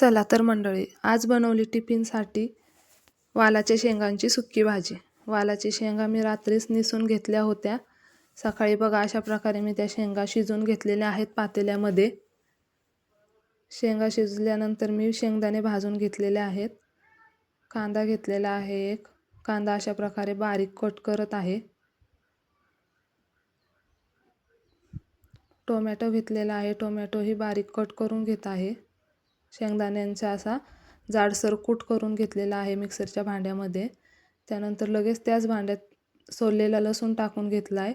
चला तर मंडळी आज बनवली टिफिनसाठी वालाच्या शेंगांची सुक्की भाजी. वालाची शेंगा मी रात्रीच निसून घेतल्या होत्या. सकाळी बघा अशा प्रकारे मी त्या शेंगा शिजवून घेतलेल्या आहेत पातेल्यामध्ये. शेंगा शिजल्यानंतर मी शेंगदाणे भाजून घेतलेले आहेत. कांदा घेतलेला आहे एक. कांदा अशा प्रकारे बारीक कट करत आहे. टोमॅटो घेतलेला आहे. टोमॅटोही बारीक कट करून घेत आहे. शेंगदाण्यांचा असा जाडसर कूट करून घेतलेला आहे मिक्सरच्या भांड्यामध्ये. त्यानंतर लगेच त्याच भांड्यात सोललेला लसूण टाकून घेतला आहे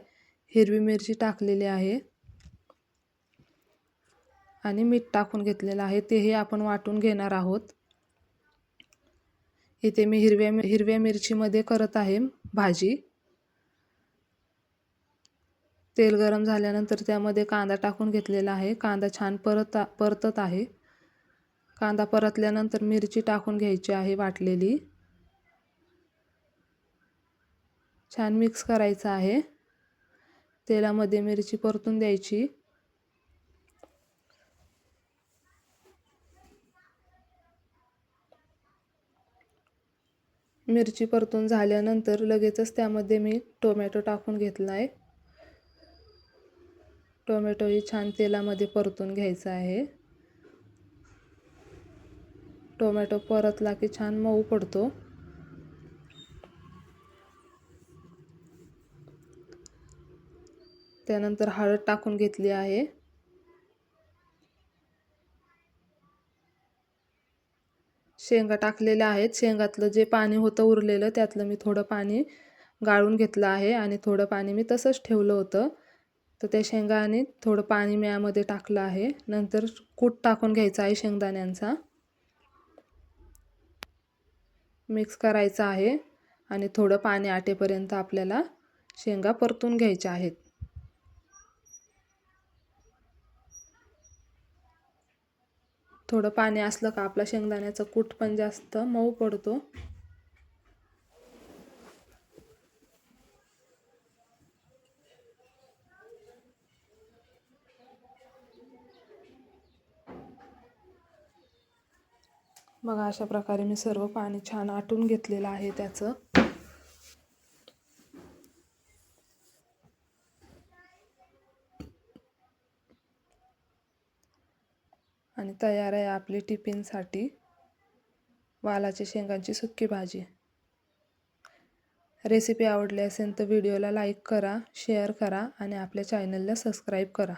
हिरवी मिरची टाकलेली आहे. आणि मीठ टाकून घेतलेलं आहे. तेही आपण वाटून घेणार आहोत. इथे मी हिरव्या हिरव्या मिरचीमध्ये करत आहे भाजी. तेल गरम झाल्यानंतर त्यामध्ये कांदा टाकून घेतलेला आहे. कांदा छान परत परतत आहे. कांदा परतल्यानंतर मिरची टाकून घ्यायची आहे वाटलेली. छान मिक्स करायचं आहे. तेलामध्ये मिरची परतून द्यायची. मिरची परतून झाल्यानंतर लगेचच त्यामध्ये मी टोमॅटो टाकून घेतला आहे टोमॅटोही छान तेलामध्ये परतून घ्यायचा आहे. टोमॅटो परतला की छान मऊ पडतो. त्यानंतर हळद टाकून घेतली आहे. शेंगा टाकलेल्या आहेत. शेंगातलं जे पाणी होतं उरलेलं त्यातलं मी थोडं पाणी गाळून घेतलं आहे आणि थोडं पाणी मी तसंच ठेवलं होतं. तर त्या शेंगा आणि थोडं पाणी मी यामध्ये टाकलं आहे. नंतर कूट टाकून घ्यायचा आहे शेंगदाण्यांचा. मिक्स करायचं आहे आणि थोडं पाणी आटेपर्यंत आपल्याला शेंगा परतून घ्यायच्या आहेत. थोडं पाणी असलं का आपला शेंगदाण्याचा कूट पण जास्त मऊ पडतो. बघा अशा प्रकारे मी सर्व पाणी छान आटून घेतलेलं आहे त्याचं. आणि तयार आहे आपली टिफिनसाठी वालाच्या शेंगांची सुक्की भाजी. रेसिपी आवडली असेल तर व्हिडिओला लाईक करा शेअर करा आणि आपल्या चॅनलला सबस्क्राईब करा.